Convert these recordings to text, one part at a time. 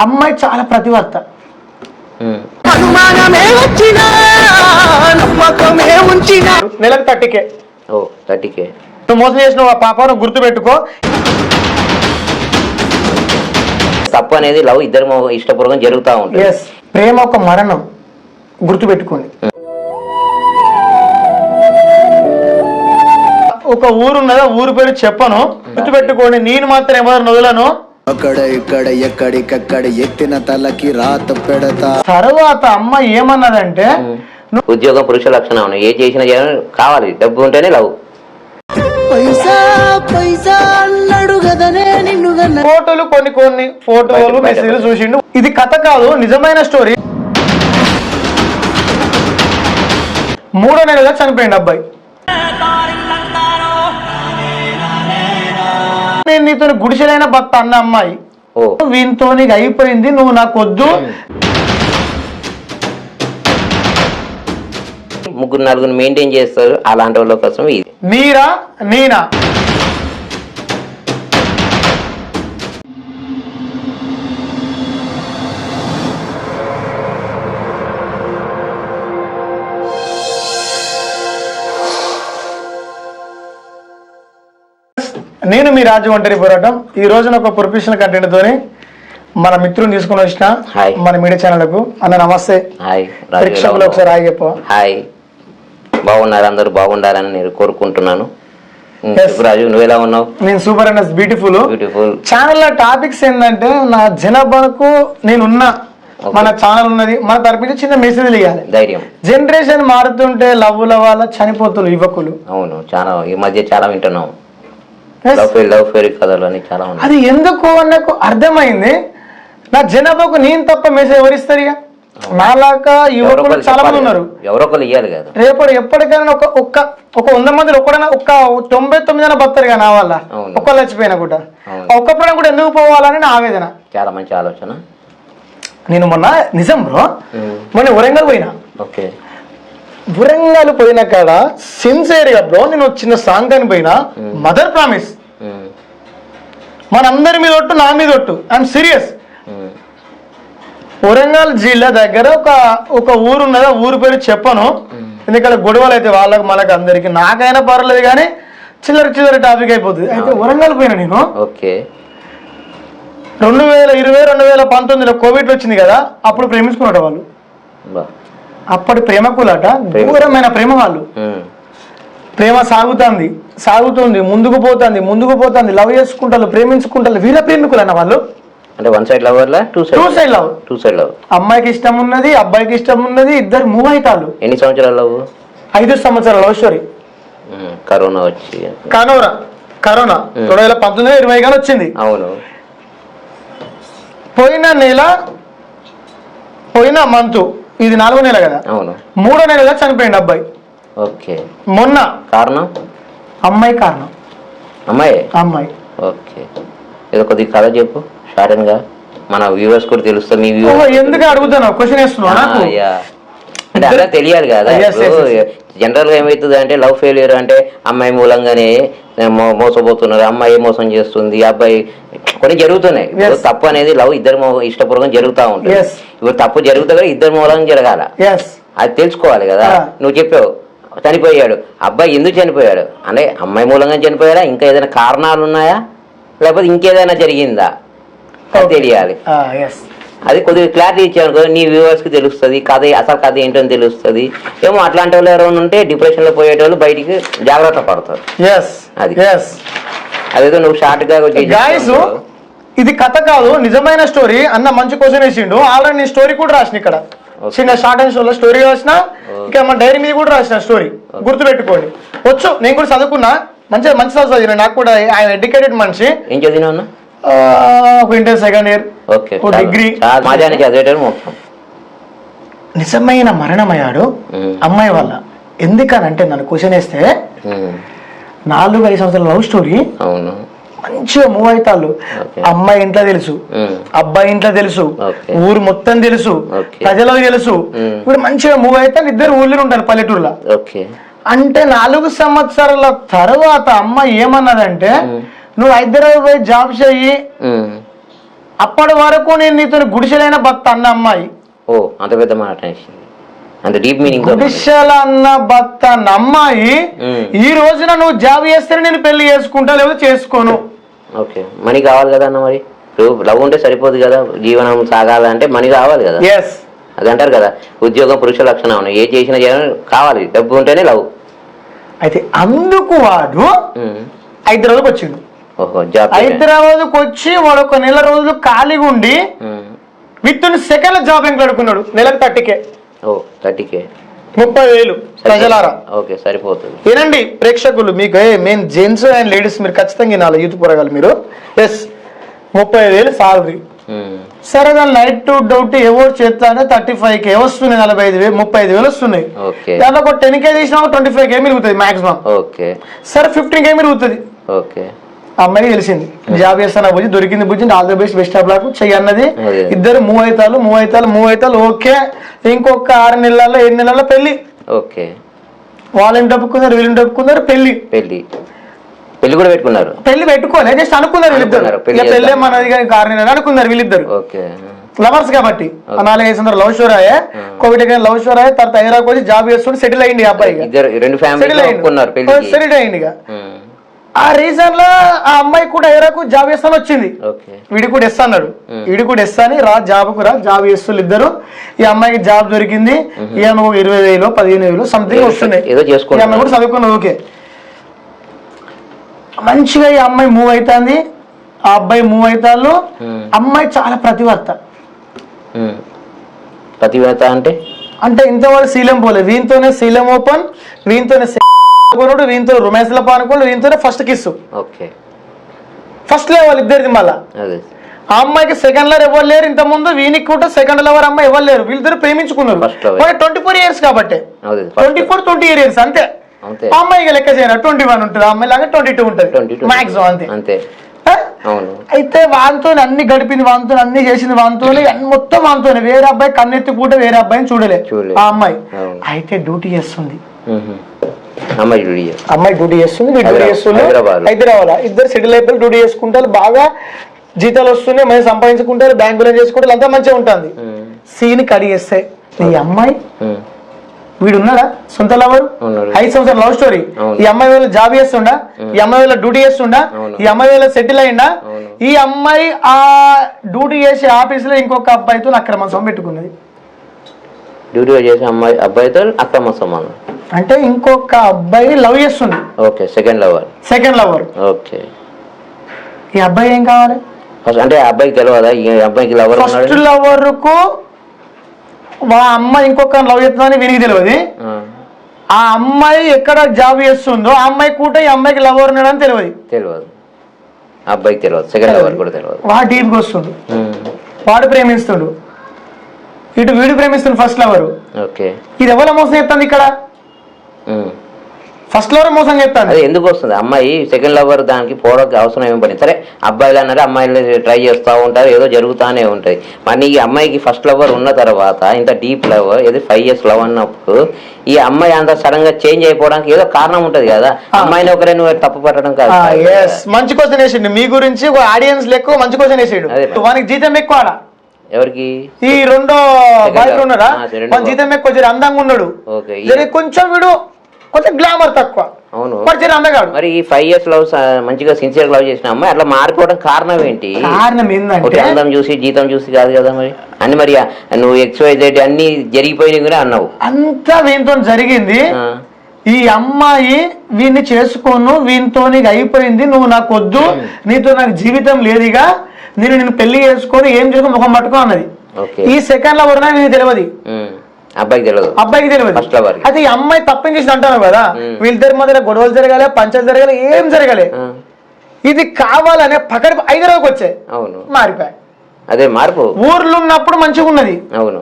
అమ్మాయి చాలా ప్రతివర్త. నెలకు థర్టీకే. ఓ థర్టీకే. నువ్వు మోసం చేసిన ఆ పాపను గుర్తు పెట్టుకో తప్పు అనేది లవ్ ఇద్దరు మొ- ఇష్టపూర్వకం జరుగుతూ ఉంటుంది. ప్రేమ ఒక మరణం. గుర్తు పెట్టుకోండి ఒక ఊరు ఉన్నదా? ఊరు పేరు చెప్పను. గుర్తు పెట్టుకోండి నేను మాత్రం ఎవరు వదలను? అక్కడ ఇక్కడ ఎక్కడికక్కడ ఎత్తిన తలకి రాత పెడతా. తర్వాత అమ్మ ఏమన్నదంటే ఉద్యోగం పురుష లక్షణం ఏ చేసినా చేయాలని కావాలి. డబ్బు ఉంటేనే లవ్. పైసా పైసా అన్నాడు కదనే నిన్ను గన్న. ఫోటోలు కొన్ని కొన్ని ఫోటోలు మెసేజ్లు చూసిండు. ఇది కథ కాదు నిజమైన స్టోరీ. మూడో నెలగా చనిపోయింది అబ్బాయి. నేను నీతో గుడిసెలైన భర్త అన్న అమ్మాయి. ఓ. వీనితో నీకు అయిపోయింది నువ్వు నాకు వద్దు. ముగ్గురు నలుగురు మెయింటైన్ చేస్తారు అలాంటి వాళ్ళ కోసం ఇది. మీరా నేనా? నేను మీ రాజు ఒంటరి పోరాటం. ఈ రోజున ఒక ప్రొఫెషనల్ కంటెంట్ తోని మన మిత్రుని తీసుకొని వచ్చిన. మన మీడియా ఛానల్కు. అన్న నమస్తే. ప్రేక్షకులు? ఒకసారి హాయ్ చెప్పు. హాయ్. బాగున్నారు అందరూ బాగుండాలని నేను కోరుకుంటున్నాను. రాజు నువ్వు ఎలా ఉన్నావు? నేను super and beautiful beautiful channel topics ఏంటంటే నా జనాభాకు నేను ఉన్నా Okay. మన ఛానల్ ఉన్నది మన చిన్న మెసేజ్ ఇవ్వాలి ధైర్యం. జనరేషన్ మారుతుంటే లవ్వుల వాళ్ళ చనిపోతున్నారు యువకులు. అవును చాలా ఈ మధ్య చాలా వింటున్నాం. అది ఎందుకు నాకు అర్థమైంది? నా జనాభాకు నేను తప్ప మెసేజ్ ఎవరిస్తారు ఇక? నాలాగా యువకులు చాలా మంది ఉన్నారు. కదా. ఎవరో ఒకరు ఇవ్వాలి కదా. రేపటి ఎప్పటికైనా ఒక ఒక్క ఒక వంద మందిలో ఒక్కడైనా ఒక్క తొంభై తొమ్మిది అయినా బతారు కదా నా వల్ల. ఒక్కళ్ళు చచ్చిపోయినా కూడా. అవును. ఆ ఒక్క ప్రాణం కూడా ఎందుకు పోవాలని నా ఆవేదన. చాలా మంచి ఆలోచన. నేను మొన్న నిజం బ్రో మొన్న వరంగల్ పోయినా. ఓకే. వరంగల్ పోయిన కాడ సిన్సియర్గా బ్రో నేను చిన్న సాంగ్ అని పోయినా. మదర్ ప్రామిస్ మనందరి మీద ఒట్టు నా మీద ఒట్టు. ఐఎమ్ సీరియస్ వరంగల్ జిల్లా దగ్గర ఒక ఒక ఊరు ఉన్నది. ఆ ఊరు పేరు చెప్పను. ఎందుకంటే గొడవలు అయితే వాళ్ళకి మనకి అందరికి. నాకైనా పర్లేదు కానీ చిల్లర చిల్లర టాపిక్ అయిపోతుంది అయితే వరంగల్ పోయినా నేను. ఓకే. రెండు వేల ఇరవై రెండు వేల పంతొమ్మిదిలో కోవిడ్ వచ్చింది కదా అప్పుడు ప్రేమించుకున్నట వాళ్ళు. అప్పటి ప్రేమకులట ఘోరమైన ప్రేమ వాళ్ళు. ప్రేమ సాగుతుంది సాగుతుంది ముందుకు పోతుంది ముందుకు పోతుంది లవ్ చేసుకుంటారు ప్రేమించుకుంటారు వీళ్ళ ప్రేమికులు అన్న వాళ్ళు. అంటే one side లవర్లా two two side side love. Two side love. అమ్మాయికి ఇష్టం ఉన్నది అబ్బాయికి ఇష్టం ఉన్నది ఇద్దరు మూవ్ అవుతారు ఎన్ని సంవత్సరాలు లవ్? ఐదు సంవత్సరాల లవ్ స్టోరీ. కరోనా వచ్చి. Corona corona. రెండు వేల పంతొమ్మిది ఇరవై కానీ వచ్చింది. అవును. పోయిన నెల పోయిన మంత్ ఇది నాలుగో నెల కదా. అవును. మూడో నెలగా చనిపోయింది అబ్బాయి. ఓకే. మొన్న. కారణం? అమ్మాయి కారణం. అమ్మాయి? అమ్మాయి. ఓకే. ఏదో కొద్దిగా కథ చెప్పు షార్ట్గా. మన వ్యూవర్స్ కూడా తెలుస్తుంది మీ ఎందుకు అడుగుతున్నావు? క్వశ్చన్ వేస్తున్నావు నాకు? అంటే అలా తెలియాలి కదా. Yes, yes, yes. జనరల్గా ఏమవుతుంది అంటే లవ్ ఫెయిలియర్ అంటే అమ్మాయి మూలంగానే మోసపోతున్నారు. అమ్మాయి మోసం చేస్తుంది? అబ్బాయి కొన్ని జరుగుతున్నాయి. తప్పు అనేది లవ్ ఇద్దరు ఇష్టపూర్వకం జరుగుతూ ఉంటుంది. ఇప్పుడు తప్పు జరుగుతుంది ఇద్దరు మూలంగా జరగాల. అది తెలుసుకోవాలి కదా. Ah. నువ్వు చెప్పావు చనిపోయాడు. అబ్బాయి ఎందుకు చనిపోయాడు? అంటే అమ్మాయి మూలంగా చనిపోయాడా? ఇంకా ఏదైనా కారణాలు ఉన్నాయా? లేకపోతే ఇంకేదైనా జరిగిందా? తెలియాలి. ఎస్ అది కొద్దిగా క్లారిటీ ఇచ్చాను కదా నీ వ్యూవర్స్కి తెలుస్తుంది కథ అసలు కథ ఏంటో తెలుస్తుంది. ఏమో అట్లాంటి వాళ్ళు ఎవరైనా ఉంటే డిప్రెషన్లో పోయేటోళ్ళు బయటికి జాగ్రత్త పడతారు. అది. అదేదో నువ్వు షార్ట్గా వచ్చి ఇది కథ కాదు నిజమైన స్టోరీ అన్న మంచి క్వశ్చన్ వేసిండు. ఆల్రెడీ నేను స్టోరీ కూడా రాసిన ఇక్కడ. చిన్న షార్ట్ అండ్ షోలో స్టోరీ రాసిన. ఇక మన డైరీ మీద కూడా రాసిన స్టోరీ గుర్తు పెట్టుకోండి వచ్చు నేను కూడా చదువుకున్నా. మంచిగా మంచి చదువు చదివిన. నాకు కూడా ఆయన ఎడ్యుకేటెడ్ మనిషి. ఏం ఆ, ఒక ఇంటర్ సెకండ్ ఇయర్ డిగ్రీ నిజమైన మరణమయ్యాడు. అమ్మాయి వల్ల. ఎందుకనంటే నన్ను క్వశ్చన్ వేస్తే నాలుగు ఐదు సంవత్సరాల లవ్ స్టోరీ మంచిగా మూవ్ అవుతాళ్ళు. అమ్మాయి ఇంట్లో తెలుసు అబ్బాయి ఇంట్లో తెలుసు. ఊరు మొత్తం తెలుసు. ప్రజలకు తెలుసు. ఇప్పుడు మంచిగా మూవ్ అయితే ఇద్దరు ఊళ్ళో ఉంటారు పల్లెటూరులో. అంటే నాలుగు సంవత్సరాల తర్వాత అమ్మ ఏమన్నదంటే నువ్వు హైదరాబాద్ పోయి జాబ్ చెయ్యి అప్పటి వరకు నేను నీతో గుడిసెలైన భక్త అన్న అమ్మాయి. ఓ అంత పెద్ద మాట. అంత డీప్ మీనింగ్ గుడిసెల అన్న భక్త అన్న అమ్మాయి మ్మ్. ఈ రోజున నువ్వు జాబ్ చేస్తేనే నేను పెళ్ళి చేసుకుంటా లేకపోతే చేసుకోను. ఓకే మనీ కావాలి కదా అన్న మరి? లవ్ ఉంటే సరిపోదు కదా జీవనం సాగాలంటే మనీ కావాలి కదా? ఎస్ అది అంటారు కదా ఉద్యోగం పురుష లక్షణం ఏ చేసిన చేయాలని కావాలి డబ్బు ఉంటేనే లవ్. అయితే అందుకు వాడు హైదరాబాద్కి వచ్చిండు. హైదరాబాద్కి వచ్చి వాడు ఒక నెల రోజులు ఖాళీగా ఉండి విత్ ఇన్ సెకండ్ జాబ్ ఎంకడుకున్నాడు నెలకు థర్టీకే. ఓ థర్టీకే. ముప్పై వేలు ప్రజలారా. ఓకే సరిపోతుంది. వినండి ప్రేక్షకులు మీకు మెయిన్ జెంట్స్ అండ్ లేడీస్ మీరు ఖచ్చితంగా వినాలి యూత్ పొరగాలి మీరు. ఎస్ ముప్పై వేలు సాలరీ. సరే దాని నైట్ టు డౌట్ ఎవరు చేస్తానే థర్టీ ఫైవ్ కే వస్తున్నాయి నలభై ఐదు వేలు ముప్పై ఐదు వేలు వస్తున్నాయి. ఓకే. దాంట్లో ఒక టెన్ కే తీసినా ట్వంటీ ఫైవ్ కే మిగులుతుంది మాక్సిమం. ఓకే. సరే ఫిఫ్టీన్ కే మిగులుతుంది. ఓకే. అమ్మాయికి తెలిసింది. జాబ్ చేస్తాను బుజ్జి? దొరికింది బుజ్జి all the best best of luck చెయ్యి అన్నది. ఇద్దరు మూవ్ అవుతారు మూవ్ అవుతారు మూవ్ అవుతారు ఓకే. ఇంకొక ఆరు నెలల్లో ఏడు నెలల్లో పెళ్ళి ఓకే. వాళ్ళని డబ్బుకున్నారు వీళ్ళని డబ్బుకున్నారు? పెళ్ళి పెళ్ళి. పెళ్ళి కూడా పెట్టుకున్నారు? పెళ్ళి పెట్టుకోలే జస్ట్ అనుకున్నారు వీళ్ళిద్దరు. పెళ్ళి పెళ్ళే. మనది నెలలు అనుకున్నారు వీళ్ళిద్దరు. ఓకే. లవర్స్ కాబట్టి. నాలుగైదు సందర్భం లవ్ షోర్ అయ్యే కోవిడ్ లవ్ షోర్ అయ్యే తర్వాత హైదరాబాద్ వచ్చి జాబ్ చేస్తుంటే సెటిల్ అయ్యింది ఈ అబ్బాయి సెటిల్ ఇక. ఉమ్, ఆ రీజన్లో ఆ అమ్మాయి కూడా హైదరాబాద్ జాబ్ చేస్తాను వచ్చింది. వీడి కూడా ఎస్ అన్నాడు. వీడి కూడా ఎస్ అని రా జాబ్కు రా జాబ్ చేస్తున్నారు ఇద్దరు. ఈ అమ్మాయికి జాబ్ దొరికింది. ఈ అమ్మాయి ఒక ఇరవై వేలు పదిహేను వేలు సంథింగ్ వస్తున్నాయి. ఈ. అమ్మాయి కూడా చదువుకున్నది ఓకే. మంచిగా ఈ అమ్మాయి మూవ్ అవుతుంది ఆ అబ్బాయి మూవ్ అవుతాళ్ళు Hmm. అమ్మాయి చాలా ప్రతివర్త. ఉమ్. పతివ్రత అంటే? అంటే ఇంతవరకు శీలం పోలే. వీనితోనే శీలం ఓపెన్ వీనితోనే కొనుడు వీనితో రొమాన్స్లో పానుకోడు వీనితోనే first kiss okay. First level ఇద్దరిది మళ్ళా. ఆ అమ్మాయికి సెకండ్ లవర్ ఎవరు లేరు ఇంత ముందు వీనికి కూడా సెకండ్ లవర్ అమ్మాయి ఎవరు లేరు వీళ్ళిద్దరు ప్రేమించుకున్నారు. ట్వంటీ ఫోర్ ఇయర్స్ కాబట్టి. ట్వంటీ ఫోర్ ట్వంటీ ఇయర్స్ అంతే. అమ్మాయికి లెక్క చేయరు? ట్వంటీ వన్ ఉంటుంది అమ్మాయి లాగా ట్వంటీ టూ ఉంటుంది. మాక్సిమం అంతే. అయితే వాంతో అన్ని గడిపింది వాంతో అన్ని చేసింది వాంతో మొత్తం వాంతోనే వేరే అబ్బాయి కన్నెత్తి పూట వేరే అబ్బాయిని చూడలే. చూడలే. ఆ అమ్మాయి. అయితే డ్యూటీ చేస్తుంది. అమ్మాయి డ్యూటీ చేస్తుంది. అమ్మాయి డ్యూటీ చేస్తుంది డ్యూటీ హైదరాబాద్-. హైదరాబాద్ ఇద్దరు సెటిల్ అయిపోయి డ్యూటీ చేసుకుంటారు బాగా జీతాలు వస్తున్నాయి మంచి సంపాదించుకుంటారు బ్యాంకులో చేసుకుంటారు అంతా మంచిగా ఉంటుంది. సీన్ కడిగేస్తే ఈ అమ్మాయి. వీడు ఉన్నాడా సొంత లవర్. ఐదు సంవత్సరాల లవ్ స్టోరీ. ఈ అమ్మాయి వేళ జాబ్ చేస్తుండా ఈ అమ్మాయి వేళ డ్యూటీ చేస్తుండా. ఈ అమ్మాయి వేళ సెటిల్ అయిందా. ఈ అమ్మాయి ఆ డ్యూటీ చేసే ఆఫీస్లో ఇంకొక అబ్బాయితో అక్రమ సంబంధం పెట్టుకున్నది డ్యూటీ చేసే అమ్మాయి అబ్బాయితో అక్రమ సంబంధం అంటే ఇంకొక అబ్బాయి లవ్ చేస్తుంది. Okay second lover second lover okay. ఈ అబ్బాయి ఏం కావాలి? అంటే ఆ అబ్బాయికి తెలియదా ఈ అబ్బాయికి లవర్ ఫస్ట్ లవర్కు వా అమ్మాయి ఇంకొక లవ్ చేస్తుందని వీనికి తెలియదు ఆ, అమ్మాయి ఎక్కడ జాబ్ చేస్తుందో ఆ అమ్మాయి కూడా ఈ అమ్మాయికి లవర్ ఉన్నాడని తెలియదు తెలియదు అబ్బాయికి తెలియదు సెకండ్ లవర్ కూడా తెలియదు వాడు డీప్కి వస్తుండు ఉమ్. వాడు ప్రేమిస్తుడు. ఇటు వీడు ప్రేమిస్తుండు ఫస్ట్ లవర్ ఓకే. ఇది ఎవరు మోసం చేస్తుంది ఇక్కడ. ఫస్ట్ లవర్ మోసం చేస్తాను అదే ఎందుకు వస్తుంది? అమ్మాయి సెకండ్ లవర్ దానికి పోవడానికి అవసరం ఏమి పడింది. సరే అబ్బాయిలు అన్నారు అమ్మాయిలు ట్రై చేస్తూ ఉంటారు ఏదో జరుగుతానే ఉంటుంది మరి ఈ అమ్మాయికి ఫస్ట్ లవర్ ఉన్న తర్వాత ఇంత డీప్ లవర్ ఏదో ఫైవ్ ఇయర్స్ లవ్ అన్నప్పుడు ఈ అమ్మాయి అంత సడన్గా చేంజ్ అయిపోవడానికి ఏదో కారణం ఉంటది కదా. అమ్మాయిని ఒకరే నువ్వు తప్పు పట్టడం కాదు. మంచి క్వశ్చన్ వేసిండు. మీ గురించి ఒక ఆడియన్స్ లెక్క మంచి క్వశ్చన్ వేసిండు. వానికి జీతం ఎక్కువ ఎవరికి? ఈ రెండో బాయ్. ఉన్నారా జీతం ఎక్కువ అందంగా ఉన్నాడు. కొంచెం వీడు. కొంచెం గ్లామర్ తక్కువ. అవును. అందగాడు. మరి ఈ ఫైవ్ ఇయర్స్ లవ్ మంచిగా సిన్సియర్ లవ్ చేసిన అమ్మాయి అట్లా మారిపోవడం కారణం ఏంటి? కారణం ఏంటంటే అందం చూసి జీతం చూసి కాదు కదా మరి? అన్ని మరి నువ్వు ఎక్స్వైజెడ్ అన్ని జరిగిపోయినాయి కూడా అన్నావు. అంతా వీనితో జరిగింది. ఈ అమ్మాయి వీడిని చేసుకోను వీనితో నీకు అయిపోయింది నువ్వు నాకు వద్దు నీతో నాకు జీవితం లేదుగా నేను నేను పెళ్ళి చేసుకొని ఏం చేసుకుని ముఖం పట్టుకో అన్నది. ఈ సెకండ్ లవర్ నీకు తెలియదు. ఉమ్, అబ్బాయికి తెలియదు అబ్బాయికి. అయితే ఈ అమ్మాయి తప్పేం చేసి అంటాను కదా. వీళ్ళిద్దరి మధ్య గొడవలు జరగాలి పంచాలు జరగాలి ఏం జరగాలి. ఇది కావాలనే పక్కన హైదరాబాద్కి వచ్చాయి అవును. మారిపోయాయి అదే మార్పు. ఊర్లో ఉన్నప్పుడు మంచిగా ఉన్నది. అవును.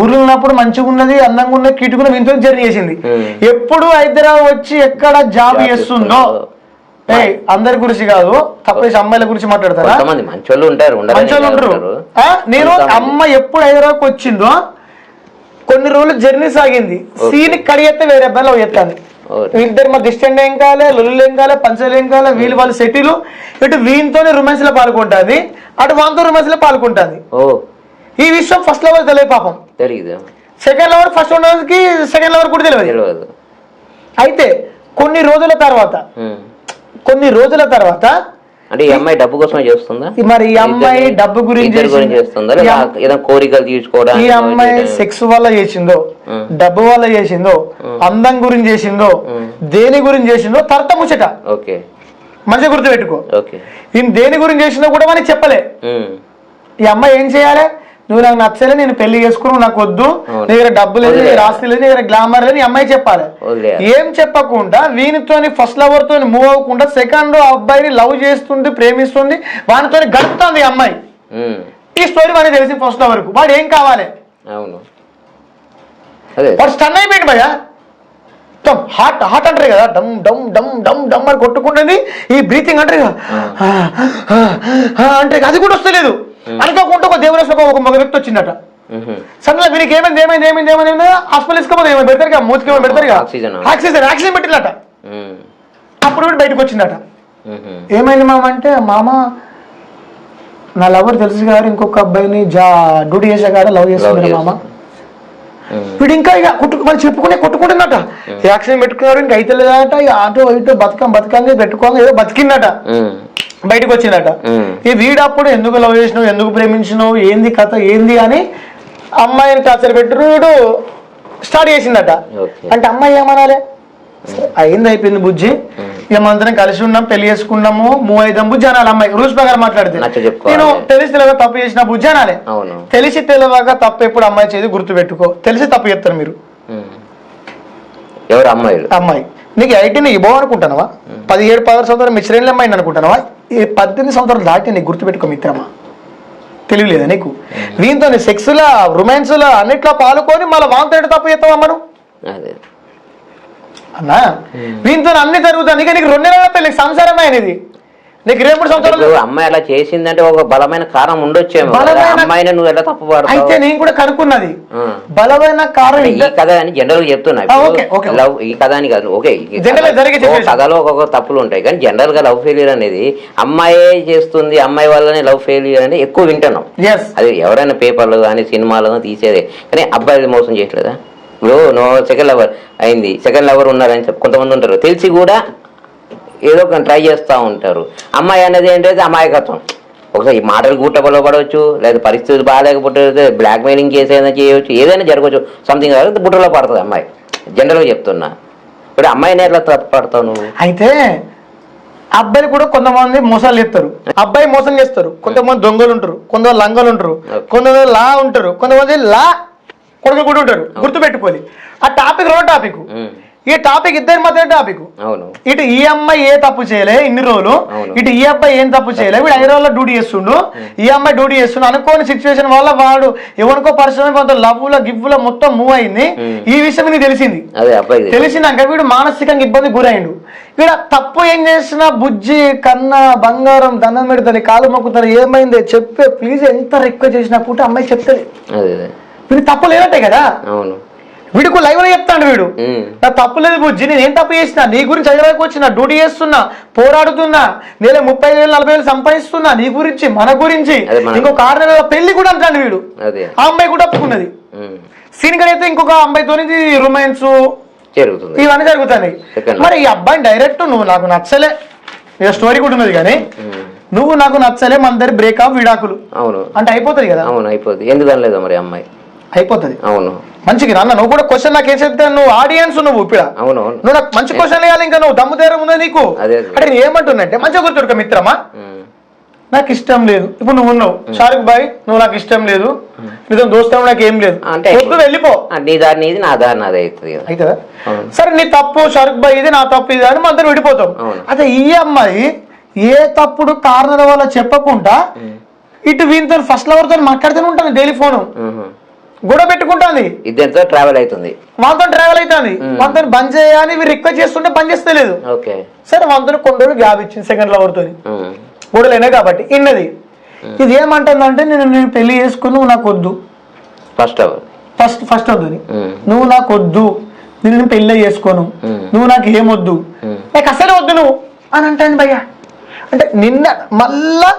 ఊర్లో ఉన్నప్పుడు మంచిగా ఉన్నది అందంగా ఉన్నది కిటుకున్న వీంతో జర్నీ చేసింది. ఎప్పుడు హైదరాబాద్ వచ్చి ఎక్కడ జాబ్ చేస్తుందో? అందరి గురించి కాదు తప్పేసి అమ్మాయిల గురించి మాట్లాడతారా? మంచోళ్ళు ఉంటారు మంచోళ్ళు ఉంటారు. నేను. అమ్మ ఎప్పుడు హైదరాబాద్కి వచ్చిందో కొన్ని రోజులు జర్నీ సాగింది. సీన్ కడిగేస్తే వేరే అబ్బాయి లవ్ చేస్తాను ఓకే. ఇద్దరు మా డిస్టెంట్ ఏం కావాలి లొల్లు ఏం కావాలి పంచలు ఏం కావాలి వీళ్ళు వాళ్ళు సెటిల్. ఇటు వీనితోనే రొమాన్స్లో పాల్గొంటుంది అటు వానితో రొమాన్స్లో పాల్గొంటుంది. ఓ. ఈ విషయం ఫస్ట్ లవర్ తెలియదు పాపం. సెకండ్ లవర్ ఫస్ట్ ఉన్నది సెకండ్ లవర్ కూడా తెలియదు. అయితే కొన్ని రోజుల తర్వాత. కొన్ని రోజుల తర్వాత అంటే ఈ అమ్మాయి డబ్బు కోసమే చేస్తుందా? మరి ఈ అమ్మాయి డబ్బు గురించి. చేస్తుందా? ఏదైనా కోరికలు తీర్చుకోవడానికి ఈ అమ్మాయి సెక్స్ వల్ల చేసిందో. డబ్బు వల్ల చేసిందో అందం గురించి చేసిందో దేని గురించి చేసిందో తర్త ముచ్చట. ఓకే. మంచిగా గుర్తు పెట్టుకో ఓకే. ఈయన దేని గురించి చేసిందో కూడా మనకి చెప్పలే. ఈ అమ్మాయి ఏం చేయాలి? నువ్వు నాకు నచ్చలే నేను పెళ్ళి చేసుకుని నాకు వద్దు. నీ దగ్గర డబ్బు లేదు నీ. ఆస్తి లేదు నీ దగ్గర గ్లామర్ లేదు అమ్మాయి చెప్పాలి. ఏం చెప్పకుండా వీనితోని ఫస్ట్ లవర్ తోని మూవ్ అవ్వకుండా సెకండ్ అబ్బాయిని లవ్ చేస్తుంది ప్రేమిస్తుంది వానితోని గడుపుతుంది అమ్మాయి. ఈ స్టోరీ మనకి తెలిసి ఫస్ట్ వరకు వాడు ఏం కావాలి? అవును. వాడు స్టన్ అయిపోయింది భయ్యా. హార్ట్ హార్ట్ అంటారు కదా డమ్ డమ్ డమ్ డమ్ డమ్ అని కొట్టుకుంటుంది. ఈ బ్రీతింగ్ అంటారు కదా. అంటే అది కూడా వస్తలేదు. అనుకోకుండా ఒక దేవుడు ఒక మగ వ్యక్తి వచ్చిందట. సడన్గా వీరికి ఏమైంది ఏమైంది ఏమైంది ఏమైంది హాస్పిటల్ తీసుకోపోతే ఏమైంది పెడతారు మూతికి ఏమైనా పెడతారు ఆక్సిజన్. ఆక్సిజన్ పెట్టినట. అప్పుడు వీడు బయటకు వచ్చిందట. ఏమైంది మామ అంటే మామ నా లవర్ తెలుసు గారు ఇంకొక అబ్బాయిని జా డ్యూటీ చేసే కాడ లవ్ చేస్తున్నాడు మామ. వీడు ఇంకా ఇక కొట్టు మనం చెప్పుకునే కొట్టుకుంటున్నట యాక్సిడెంట్ పెట్టుకున్నారు ఇంకా అయితే లేదట ఇక ఆటో ఇటో బతకం బతకంగా పెట్టుకోగా ఏదో బతికిందట. బయటకు వచ్చిందట. ఈ వీడప్పుడు ఎందుకు లవ్ చేసినావు ఎందుకు ప్రేమించినావు ఏంది కథ ఏంది అని అమ్మాయిని టార్చర్ పెట్టు వీడు స్టార్ట్ చేసిందట. అంటే అమ్మాయి ఏమనాలి? అయింది అయిపోయింది బుజ్జి. ఇక మనందరం కలిసి ఉన్నాం పెళ్ళి చేసుకున్నాము మూవ్ అయిదాం బుజ్జి అనాలి అమ్మాయి. రూల్స్ ప్రకారం మాట్లాడితే. నేను తెలిసి తెలియక తప్పు చేసిన బుజ్జి అనాలి. తెలిసి తెలియక తప్పు ఎప్పుడు అమ్మాయి చేసి గుర్తు పెట్టుకో. తెలిసి తప్పు చెప్తారు మీరు. ఎవరు అమ్మాయి. నీకు ఐటీ నీకు బాగు అనుకుంటానవా పదిహేడు పదహారు సంవత్సరాలు మిశ్రేణి అమ్మాయిని అనుకుంటానవా ఈ పద్దెనిమిది సంవత్సరాలు దాటి నీకు గుర్తుపెట్టుకో మిత్రమా? తెలియలేదా నీకు? వీంతో సెక్స్లా రొమాన్స్లా అన్నిట్లో పాల్గొని మళ్ళీ వాంతో తప్పు చేస్తావా మనం అదే. అన్నా వీంతో అన్ని జరుగుతాయి. నీకు నీకు రెండు నెలల పెళ్ళి సంసారం అనేది నీకు ఇరవై మూడు సంవత్సరాలు ఇప్పుడు అమ్మాయి అలా చేసిందంటే ఒక బలమైన కారణం ఉండొచ్చేమో అమ్మాయిని నువ్వు ఎలా తప్పు అయితే నేను కూడా కనుక్కున్నది. బలమైన కారణం ఈ కథ అని జనరల్ చెప్తున్నా. లవ్ ఈ కథ అని కాదు. ఓకే. కథలో ఒక్కొక్క తప్పులు ఉంటాయి. కానీ జనరల్గా లవ్ ఫెయిలియర్ అనేది అమ్మాయే చేస్తుంది అమ్మాయి వల్లనే లవ్ ఫెయిలియర్ అనేది ఎక్కువ వింటున్నాం. అది ఎవరైనా పేపర్లు కానీ సినిమాలు కానీ తీసేదే. కానీ అబ్బాయిలు మోసం చేయట్లేదా? ఇప్పుడు నో సెకండ్ లవర్ అయింది. సెకండ్ లవర్ ఉన్నారని చెప్పి కొంతమంది ఉంటారు. తెలిసి కూడా ఏదో ఒక ట్రై చేస్తూ ఉంటారు. అమ్మాయి అనేది ఏంటంటే అమాయకత్వం. ఒకసారి ఈ మాటలు గుట్టబలో పడవచ్చు లేదా పరిస్థితులు బాగాలేకపోతే బ్లాక్ మెయిలింగ్ కేసు ఏదైనా చేయవచ్చు ఏదైనా జరగవచ్చు సంథింగ్ బుట్టలో పడుతుంది అమ్మాయి. జనరల్గా చెప్తున్నా. ఇప్పుడు అమ్మాయిని ఎట్లా తప్పు పడతావు నువ్వు? అయితే అబ్బాయిలు కూడా కొంతమంది మోసాలు చేస్తారు. అబ్బాయి మోసం చేస్తారు. కొంతమంది దొంగలు ఉంటారు. కొంతమంది లంగలు ఉంటారు. కొంతమంది లా ఉంటారు. కొంతమంది లా కొడుకులు కూడా ఉంటారు. గుర్తుపెట్టుకోవాలి. ఆ టాపిక్ రెండో టాపిక్ ఈ టాపిక్ ఇద్దరి మధ్య టాపిక్ అవును. ఇటు ఈ అమ్మాయి ఏ తప్పు చేయలే ఇన్ని రోజులు. ఇటు ఈ అబ్బాయి ఏం తప్పు చేయలే? వీడు హైదరాబాద్లో డ్యూటీ చేస్తుండు. ఈ అమ్మాయి డ్యూటీ చేస్తుండు. అనుకోని సిచ్యువేషన్ వల్ల వాడు ఎవరికో పరిశ్రమ కొంత లవ్వుల గివ్వుల మొత్తం మూవ్ అయింది. ఈ విషయం నీకు తెలిసింది. తెలిసినాక వీడు మానసికంగా ఇబ్బంది గురైండు. వీడు ఆ తప్పు ఏం చేసినా బుజ్జి కన్న బంగారం దండం పెడతారు కాలు మొక్కుతారు ఏమైంది చెప్పే ప్లీజ్ ఎంత రిక్వెస్ట్ చేసినా కూడా అమ్మాయి అదే వీడు తప్పు లేనట్టే కదా? అవును. వీడికి లైవ్లో చెప్తాడు వీడు. నా తప్పు లేదు బుజ్జి నేను ఏం తప్పు చేసినా? నీ గురించి హైదరాబాద్కి వచ్చిన డ్యూటీ చేస్తున్నా పోరాడుతున్నా నెల ముప్పై వేలు నలభై వేలు సంపాదిస్తున్నా నీ గురించి మన గురించి. ఇంకొక ఆరు నెలల పెళ్ళి కూడా అంటాడు వీడు. ఆ అమ్మాయి కూడా ఒప్పుకున్నది. సీన్ అయితే ఇంకొక అమ్మాయితో రొమాన్స్ జరుగుతుంది. ఇవన్నీ జరుగుతాయి. మరి ఈ అబ్బాయిని డైరెక్ట్ నువ్వు నాకు నచ్చలే. ఇక స్టోరీ కూడా ఉన్నది కానీ నువ్వు నాకు నచ్చలే మన దగ్గర బ్రేకప్ విడాకులు. అవును. అంటే అయిపోతుంది కదా? అవును అయిపోద్ది. ఎందుకు అనలేదు మరి అమ్మాయి? అయిపోతుంది. అవును. మంచిగా అన్న నువ్వు కూడా క్వశ్చన్ నాకు ఏం చెప్తే నువ్వు ఆడియన్స్ నువ్వు ఇప్పుడు. అవును నువ్వు నాకు మంచి క్వశ్చన్ వేయాలి ఇంకా నువ్వు దమ్ము తీరం ఉందా నీకు. అదే, అదే. అంటే నేను ఏమంటున్నంటే మంచిగా గుర్తుడుక మిత్రమా. నాకు ఇష్టం లేదు. ఇప్పుడు నువ్వు ఉన్నావు. షారుఖ్ బాయ్ నువ్వు నాకు ఇష్టం లేదు. నిజం దోస్తావు నాకు ఏం లేదు. అంటే వెళ్ళిపో. నీ దారి నీది నా దారి నాది అవుతుంది అవుతుందా. సరే నీ తప్పు షారుఖ్ బాయ్ ఇది నా తప్పు ఇది అని మన విడిపోతాం. అదే ఈ అమ్మాయి ఏ తప్పుడు కారణాల వల్ల చెప్పకుండా ఇటు వీనితో ఫస్ట్ లవర్తో మాట్లాడుతూనే ఉంటాను డైలీ ఫోన్. గొడవ పెట్టుకుంటాంది. ఇద్దరితో ట్రావెల్ అవుతుంది. వాళ్ళతో ట్రావెల్ అవుతుంది. వాళ్ళతో బంద్ చేయని మీరు రిక్వెస్ట్ చేస్తుంటే బంద్ చేస్తలేదు. ఓకే. సరే వాళ్ళతో కొన్ని రోజులు గ్యాప్ ఇచ్చింది సెకండ్ లవర్ తోని. గొడవలైనా కాబట్టి ఇన్నది. ఇది ఏమంటుందంటే నేను నేను పెళ్ళి చేసుకుని నువ్వు నాకు వద్దు. ఫస్ట్ ఫస్ట్ ఫస్ట్ వద్దు నువ్వు నాకు వద్దు. నేను పెళ్ళి చేసుకోను. నువ్వు నాకు ఏమొద్దు. నాకు అసలే వద్దు నువ్వు. అని అంటాను భయ్య. అంటే నిన్న మళ్ళా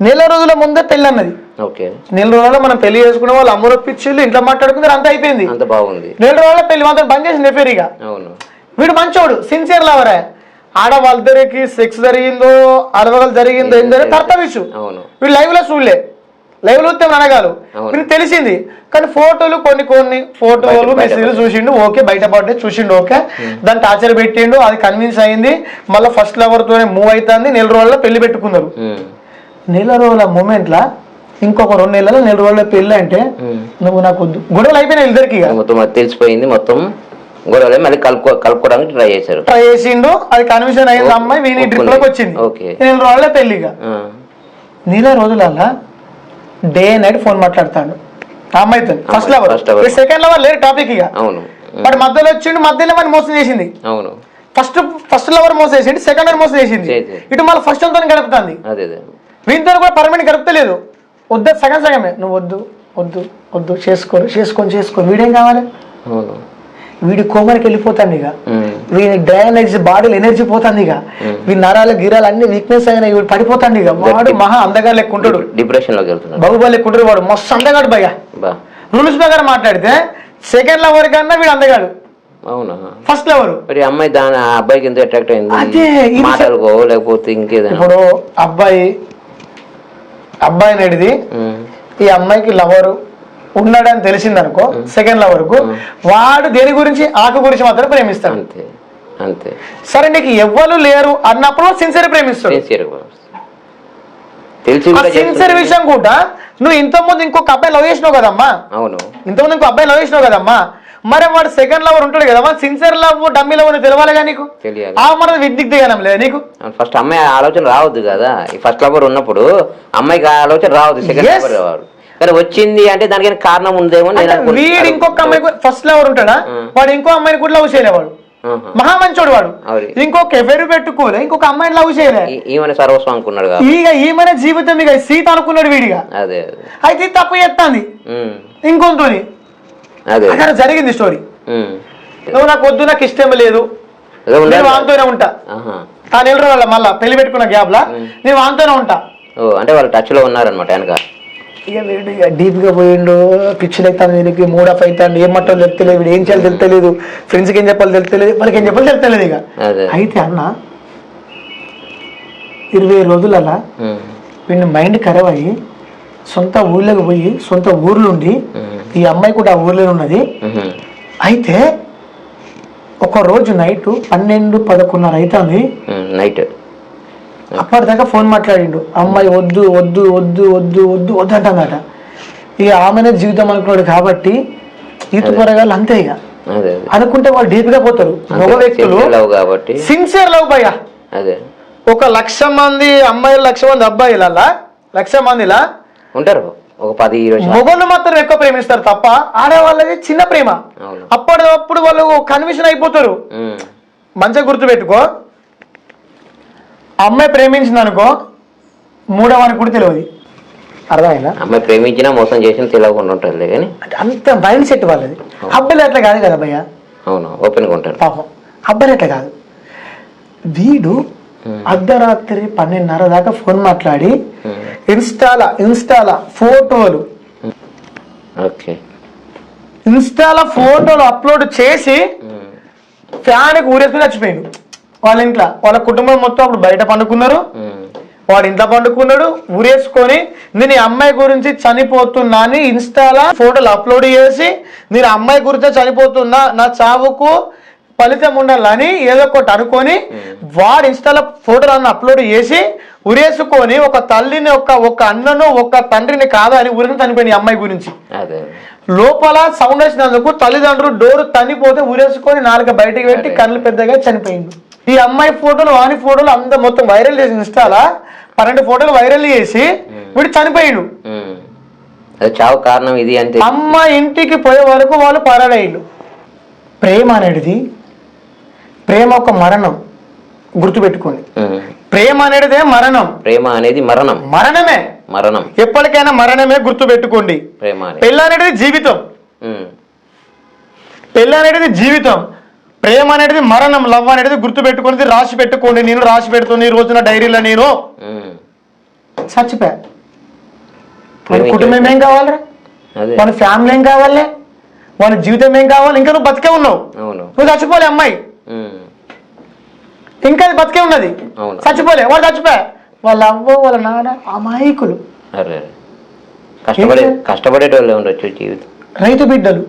నెల రోజుల ముందే పెళ్ళి అన్నది నెల రోజుల్లో మనం పెళ్ళి చేసుకున్న వాళ్ళు అమ్మరు పిచ్చిళ్ళు ఇంట్లో మాట్లాడుకున్నారు అంత అయిపోయింది. అంత బాగుంది. నెల రోజుల పెళ్ళి మాత్రం బంద్ చేసింది అవును. వీడు మంచోడు సిన్సియర్ లవరే ఆడ వాళ్ళిద్దరికి సెక్స్ జరిగిందో అడవగలు జరిగిందో ఏం జరిగిందో తర్త విషయం అవును. వీడు లైవ్లో చూడలే. లైవ్లో వస్తే అనగాలు. వీడికి తెలిసింది. కానీ ఫోటోలు కొన్ని కొన్ని ఫోటోలు బయట- బయట మెసేజ్లు చూసిండు ఓకే బయటపడ్డే చూసిండు ఓకే. దాన్ని టార్చర్ పెట్టిండు అది కన్విన్స్ అయింది. మళ్ళీ ఫస్ట్ లవర్ తోనే మూవ్ అవుతుంది నెల రోజుల్లో పెళ్ళి పెట్టుకున్నారు. నెల రోజుల మూమెంట్ లా ఇంకొక రెండు నెలల నెల రోజుల పెళ్ళి అంటే. నువ్వు నాకు గొడవలు అయిపోయినాయి ఇద్దరికి మొత్తం అది తెలిసిపోయింది మొత్తం గొడవలే మళ్ళీ కలుపుకో కలుపుకోవడానికి ట్రై చేశారు ట్రై చేసిండు అది కన్విన్స్ అయింది. అమ్మాయి వీని ఒప్పుకుంది. ట్రిప్లోకి వచ్చింది. నెల రోజుల పెళ్ళిగా. నెల రోజులల్లా డే నైట్ ఫోన్ మాట్లాడతాడు అమ్మాయితో ఫస్ట్ లవర్. సెకండ్ లవర్ లేరు టాపిక్ ఇక అవును వాడు మధ్యలో వచ్చిండు మధ్యలో వాడిని మోసం చేసింది అవును ఫస్ట్ ఫస్ట్ లవర్ మోసం చేసింది సెకండ్ లవర్ మోసం చేసింది. ఇటు మళ్ళీ ఫస్ట్తో గడుపుతుంది వీనితో కూడా పర్మనెంట్ గడుపుతలేదు వద్దు సగం సగమే. నువ్వు వద్దు వద్దు వద్దు చేసుకోరు చేసుకొని చేసుకో. వీడేం కావాలి? వీడి కోమరికి వెళ్ళిపోతాను ఇక. వీని డ్రైనేజ్ బాడీలో ఎనర్జీ పోతుంది ఇక వీడి నరాలు గిరాలు అన్ని వీక్నెస్ అయినా వీడు పడిపోతాడు ఇక. వాడు మహా అందగా లెక్కుంటాడు డిప్రెషన్లోకి వెళ్తున్నాడు. బాహుబలి లెక్కుంటాడు వాడు. మస్తు అందగాడు భయ్య. బా. రూల్స్ ప్రకారం మాట్లాడితే సెకండ్ లవర్ కన్నా వీడు అందగాడు అవునా? ఫస్ట్ లవర్ మరి అమ్మాయి దాని అబ్బాయికి ఎంత అట్రాక్ట్ అయింది? అదే, మాటలుకో లేకపోతే ఇంకేదైనా. ఇప్పుడు అబ్బాయి అబ్బాయి అనేది. ఈ అమ్మాయికి లవరు ఉన్నాడని తెలిసింది అనుకో సెకండ్ లవర్కు వాడు దేని గురించి ఆకు గురించి మాత్రం ప్రేమిస్తాడు. అంతే అంతే. సరే నీకు ఎవ్వరు లేరు అన్నప్పుడు సిన్సియర్ ప్రేమిస్తాడు. సిన్సియర్. విషయం కూడా నువ్వు ఇంత ముందు ఇంకొక అబ్బాయి లవ్ చేసినావు కదమ్మా? అవును. ఇంతకుముందు ఇంకో అబ్బాయి లవ్ చేసినావు కదమ్మా? మరి వాడు సెకండ్ లవర్ ఉంటాడు కదమ్మా సిన్సియర్ లవ్ డమ్మీ లవ్ తెలవాలిగా నీకు? తెలియాలి. ఆ మన లేదా నీకు? ఫస్ట్ అమ్మాయి ఆలోచన రావద్దు కదా. ఈ ఫస్ట్ లవర్ ఉన్నప్పుడు అమ్మాయికి ఆలోచన రావద్దు సెకండ్. లవర్ కానీ వచ్చింది అంటే దానికి కారణం ఉందేమో. వీడు ఇంకొక అమ్మాయి ఫస్ట్ లవర్ ఉంటాడా. వాడు ఇంకో అమ్మాయిని కూడా లవ్ చేయలేవాడు. మహా మంచోడు వాడు. అవును. ఇంకొక ఎఫెరు పెట్టుకోలే ఇంకొక అమ్మాయిని లవ్ చేయలే. ఈ- ఈమెన సర్వస్వం అనుకున్నాడు కదా ఈగ ఈమెన జీవితం ఇక సీత అనుకున్నాడు వీడిగా. అదే అయితే తప్పు చేస్తాంది. ఉమ్. అక్కడ జరిగింది స్టోరీ. నువ్వు నాకు వద్దు నాకు ఇష్టం లేదు. నేను వాంతోనే ఉంటా. ఆ నెల రోజుల మళ్ళా పెళ్ళి పెట్టుకున్న గ్యాప్ లా నేను వాంతోనే ఉంటా ఓ అంటే వాళ్ళు టచ్లో ఉన్నారనమాట వెనక ఇక వీడు ఇక డీప్గా పోయిండు పిక్చర్ అవుతాను వీడికి మూడ్ ఆఫ్ అవుతాడు ఏం మట్టో తెలుస్తలేదు వీడు ఏం చేయాలి తెలుస్తలేదు ఫ్రెండ్స్కి ఏం చెప్పాలి తెలుస్తలేదు వాళ్ళకి ఏం చెప్పాలి తెలుస్తలేదు ఇక అదే అయితే అన్న ఇరవై రోజులలా. వీడిని మైండ్ ఖరాబ్ అయ్యి సొంత ఊళ్ళోకి పోయి సొంత ఊర్లుండి. ఈ అమ్మాయి కూడా ఆ ఊర్లో ఉన్నది. అయితే ఒక రోజు నైట్ పన్నెండు పదకొండున్నర అవుతుంది. నైట్. అప్పటిదాకా ఫోన్ మాట్లాడిండు. అమ్మాయి వద్దు వద్దు వద్దు వద్దు వద్దు వద్దు అంటుందట. ఇక ఆమెనే జీవితం అనుకున్నాడు కాబట్టి ఈత పొరగాళ్ళు అంతే ఇక. అనుకుంటే వాళ్ళు డీప్గా పోతారు మగ. వ్యక్తులు సిన్సియర్ లవ్ అదే. ఒక లక్ష మంది అమ్మాయిలు లక్ష మంది అబ్బాయిలలా? లక్ష మందిలా? ఉంటారు. ఒక పది ఇరవై. మొగళ్ళు మాత్రం ఎక్కువ ప్రేమిస్తారు తప్ప ఆడవాళ్ళది చిన్న ప్రేమ. అప్పటికప్పుడు వాళ్ళు కన్విషన్ అయిపోతారు. మంచిగా గుర్తుపెట్టుకో. అమ్మాయి ప్రేమించింది అనుకో మూడవ అని కూడా తెలియదు. అర్థమైందా? అమ్మాయి ప్రేమించినా మోసం చేసినా తెలియకుండా ఉంటుంది కానీ. అంత మైండ్ సెట్ వాళ్ళది. అబ్బాయిలు అట్లా కాదు కదా భయ్య? అవును ఓపెన్గా ఉంటారు. పాపం. అబ్బాయిలు అట్లా కాదు. వీడు అర్ధరాత్రి పన్నెండున్నర దాకా ఫోన్ మాట్లాడి ఇన్స్టాల ఇన్స్టాల ఫోటోలు ఓకే ఇన్స్టాల ఫోటోలు అప్లోడ్ చేసి. ఫ్యాన్కి ఊరేసుకుని చచ్చిపోయిండు వాళ్ళ ఇంట్లో వాళ్ళ కుటుంబం మొత్తం అప్పుడు బయట పండుకున్నారు. వాడు ఇంట్లో పండుకున్నాడు ఊరేసుకొని నేను ఈ అమ్మాయి గురించి చనిపోతున్నా అని ఇన్స్టాలా ఫోటోలు అప్లోడ్ చేసి నేను అమ్మాయి గురించి చనిపోతున్నా నా చావుకు ఫలితం ఉండాలని ఏదో ఒకటి అనుకొని వాడు ఇన్స్టాలో ఫోటోలు అన్న అప్లోడ్ చేసి ఉరేసుకొని ఒక తల్లిని ఒక ఒక అన్నను ఒక తండ్రిని కాదా అని ఊరికి చనిపోయింది ఈ అమ్మాయి గురించి. లోపల సౌండ్ వచ్చినందుకు తల్లిదండ్రులు డోరు తన్నిపోతే ఊరేసుకొని నాలుక బయటికి పెట్టి కళ్ళు పెద్దగా చనిపోయింది. ఈ అమ్మాయి ఫోటోలు వాని ఫోటోలు అంత మొత్తం వైరల్ చేసి ఇన్స్టాలా. పన్నెండు ఫోటోలు వైరల్ చేసి వీడు చనిపోయిండు. చావు కారణం ఇది అంతే అమ్మ ఇంటికి పోయే వరకు వాళ్ళు పరాడయ్యారు ప్రేమ అనేది ప్రేమ ఒక మరణం గుర్తుపెట్టుకోండి. ప్రేమ అనేది మరణం. ప్రేమ అనేది మరణం. మరణమే. మరణం. ఎప్పటికైనా మరణమే గుర్తుపెట్టుకోండి. ప్రేమ పెళ్ళి అనేది జీవితం. పెళ్ళి అనేది జీవితం. ప్రేమ అనేది మరణం. లవ్ అనేది గుర్తు పెట్టుకుని రాసి పెట్టుకోండి. నేను రాసి పెడుతుంది ఈ రోజున డైరీలో నేను. చచ్చిపోయా. మన కుటుంబం ఏం కావాలరా? మన ఫ్యామిలీ ఏం కావాలి? మన జీవితం ఏం కావాలి? ఇంకా నువ్వు బతికే ఉన్నావు. నువ్వు చచ్చిపోలే అమ్మాయి. ఇంకా అది బతికే ఉన్నది. చచ్చిపోలే. వాడు చచ్చిపోయా? వాళ్ళ అవ్వ వాళ్ళ నాన్న అమాయకులు. కష్టపడే? కష్టపడేటోళ్ళే ఉండొచ్చు జీవితం. రైతు బిడ్డలు.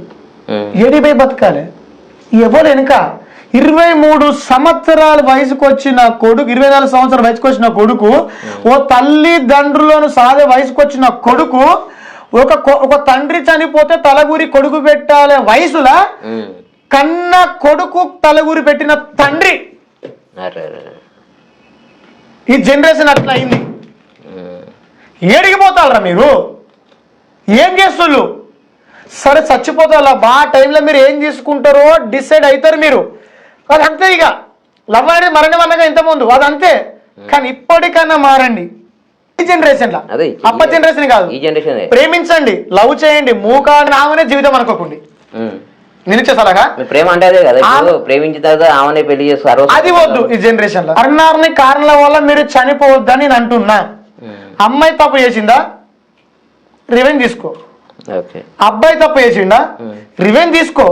ఏడిపై బతకాలి? ఎవరు వెనుక ఇరవై మూడు సంవత్సరాల వయసుకు వచ్చిన కొడుకు ఇరవై నాలుగు సంవత్సరాల వయసుకు వచ్చిన కొడుకు ఓ తల్లిదండ్రులను సాధే వయసుకు వచ్చిన కొడుకు ఒక ఒక తండ్రి చనిపోతే తలగూరి కొడుకు పెట్టాలే వయసులా. కన్న కొడుకు తలగూరి పెట్టిన తండ్రి. ఈ జనరేషన్ అట్లా అయింది. ఉమ్. ఏడికి పోతారా మీరు? ఏం చేస్తుళ్ళు? సరే చచ్చిపోతారా బా టైంలో మీరు ఏం తీసుకుంటారో డిసైడ్ అవుతారు మీరు. అది అంతే ఇక. లవ్ అనేది మరణం అన్నగా ఇంత ముందు అది అంతే. కానీ ఇప్పటికన్నా మారండి. ఈ జనరేషన్ లా అప్ప జనరేషన్ కాదు. ప్రేమించండి లవ్ చేయండి మూకా నామనే జీవితం అనుకోకండి. ఇచ్చే సలహా ప్రేమ అంటే అదే కదా ప్రేమించిన తర్వాత ఆమెనే పెళ్ళి చేస్తారు అది వద్దు ఈ జనరేషన్లో మరణాన్ని కారణాల వల్ల మీరు చనిపోవద్దని నేను అంటున్నా. అమ్మాయి తప్పు చేసిందా? రివెంజ్ తీసుకో. అబ్బాయి తప్పు చేసిండా రివెంజ్ తీసుకో.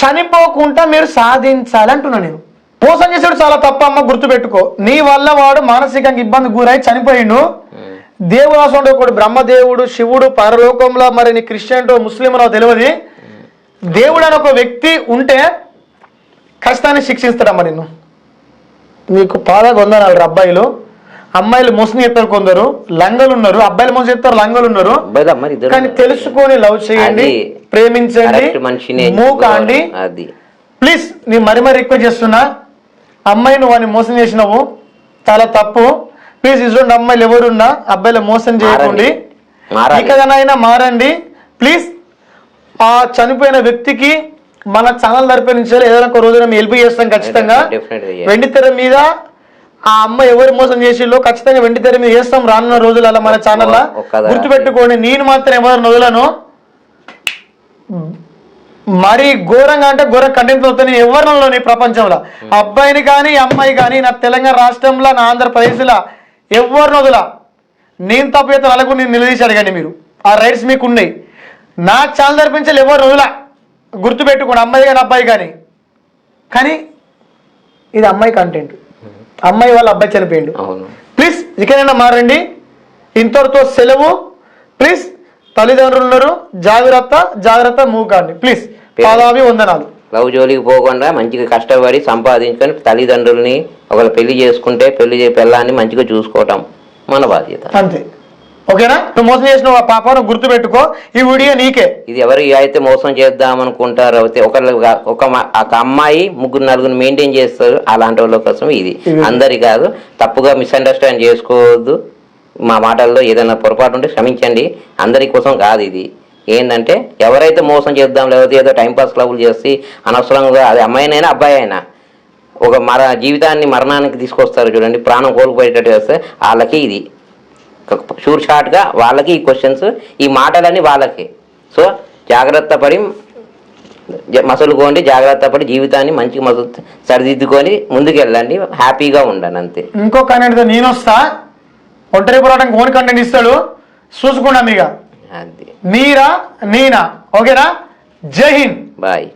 చనిపోకుండా మీరు సాధించాలి అంటున్నా నేను. మోసం చేసాడు చాలా తప్ప అమ్మ గుర్తుపెట్టుకో. నీ వల్ల వాడు మానసికంగా ఇబ్బంది గురై చనిపోయిండు. దేవుడు అసలు ఒకడు బ్రహ్మదేవుడు శివుడు పరలోకంలో మరి నీ క్రిస్టియన్ ముస్లిం నాకు తెలియదు. దేవుడు అని ఒక వ్యక్తి ఉంటే కష్టాన్ని శిక్షిస్తాడమ్మా నిన్ను? నీకు పాద వందనాలు అబ్బాయిలు. అమ్మాయిలు మోసం చేస్తారు కొందరు లంగలు ఉన్నారు అబ్బాయిలు మోసం చేస్తారు లంగలు ఉన్నారు కానీ తెలుసుకొని లవ్ చేయండి ప్రేమించండి correct మనిషిని మూవ్ ఎంచుకోవాలి. కాండి అది. ప్లీజ్ నీ మరి మరి రిక్వెస్ట్ చేస్తున్నా. అమ్మాయి నువ్వు వాడిని మోసం చేసినావు చాలా తప్పు. ప్లీజ్ ఇటువంటి అమ్మాయిలు ఎవరున్నా అబ్బాయిలు మోసం చేయకండి. ఇకనైనా మారండి. ప్లీజ్ ఆ చనిపోయిన వ్యక్తికి మన ఛానల్ తరపు నుంచి ఏదైనా ఒక రోజున మేము హెల్ప్ చేస్తాం ఖచ్చితంగా. వెండి తెర మీద ఆ అమ్మ ఎవరు మోసం చేసిల్లో ఖచ్చితంగా వెండి తెర మీద చేస్తాం రానున్న రోజులలో మన ఛానల్ ఒక్కదా- గుర్తుపెట్టుకోండి నేను మాత్రం ఎవరు వదలను మరి ఘోరంగా అంటే ఘోర కంటెంట్ అవుతాయి నేను ఎవరిలో నీ ప్రపంచంలో? అబ్బాయిని కానీ అమ్మాయి కానీ నా తెలంగాణ రాష్ట్రంలో నా ఆంధ్రప్రదేశ్లో వదలా నేను తప్పు అయితే అలాగూ నేను నిలదీసి అడగండి మీరు. ఆ రైట్స్ మీకు ఉన్నాయి నా ఛానల్ తరపించాలి ఎవరు వదలా గుర్తుపెట్టుకోండి అమ్మాయి కానీ అబ్బాయి కానీ. కానీ ఇది అమ్మాయి కంటెంట్ అమ్మాయి వాళ్ళ అబ్బాయి చనిపోయిండు. అవును. ప్లీజ్ ఇకనైనా మారండి. ఇంతటితో సెలవు. ప్లీజ్ తల్లిదండ్రులు ఉన్నారు. జాగ్రత్త జాగ్రత్త మూకాండి. ప్లీజ్ పాదాభి వందనాలు. లవ్ జోలికి పోకుండా మంచిగా కష్టపడి సంపాదించుకొని తల్లిదండ్రుల్ని ఒకళ్ళు పెళ్ళి చేసుకుంటే పెళ్ళి చే పిల్లాన్ని మంచిగా చూసుకోవటం మన బాధ్యత. అంతే. ఓకేనా? నువ్వు మోసం చేసిన పాపను గుర్తు పెట్టుకో ఈ వీడియో నీకే. ఇది ఎవరు అయితే మోసం చేద్దాం అనుకుంటారో అయితే ఒక మ- ఒక అమ్మాయి ముగ్గురు నలుగురు మెయింటైన్ చేస్తారు. అలాంటి వాళ్ళ కోసం ఇది. అందరి కాదు. తప్పుగా మిస్అండర్స్టాండ్ చేసుకోవద్దు. మా మాటల్లో ఏదైనా పొరపాటు ఉంటే క్షమించండి. అందరి కోసం కాదు ఇది. ఏంటంటే ఎవరైతే మోసం చేద్దాం లేకపోతే ఏదో టైంపాస్ లవ్లు చేసి అనవసరంగా అది అమ్మాయినైనా అబ్బాయి అయినా ఒక మర జీవితాన్ని మరణానికి తీసుకొస్తారు చూడండి. ప్రాణం కోల్పోయేటట్టు చేస్తే వాళ్ళకి ఇది. షూర్ షార్ట్గా వాళ్ళకి ఈ క్వశ్చన్స్ ఈ మాటలన్నీ వాళ్ళకి. సో జాగ్రత్త పడి మసలుకోండి జాగ్రత్త పడి జీవితాన్ని మంచి మసలు సరిదిద్దుకొని ముందుకెళ్ళండి హ్యాపీగా ఉండండి అంతే. ఇంకో కంటెంట్ నేను వస్తా. ఒంటరి పోరాటం ఓన్ కంటెంట్ ఇస్తాడు. చూసుకున్నాం ఇక. మీరా నేనా? ఓకేనా? జై హింద్. బాయ్.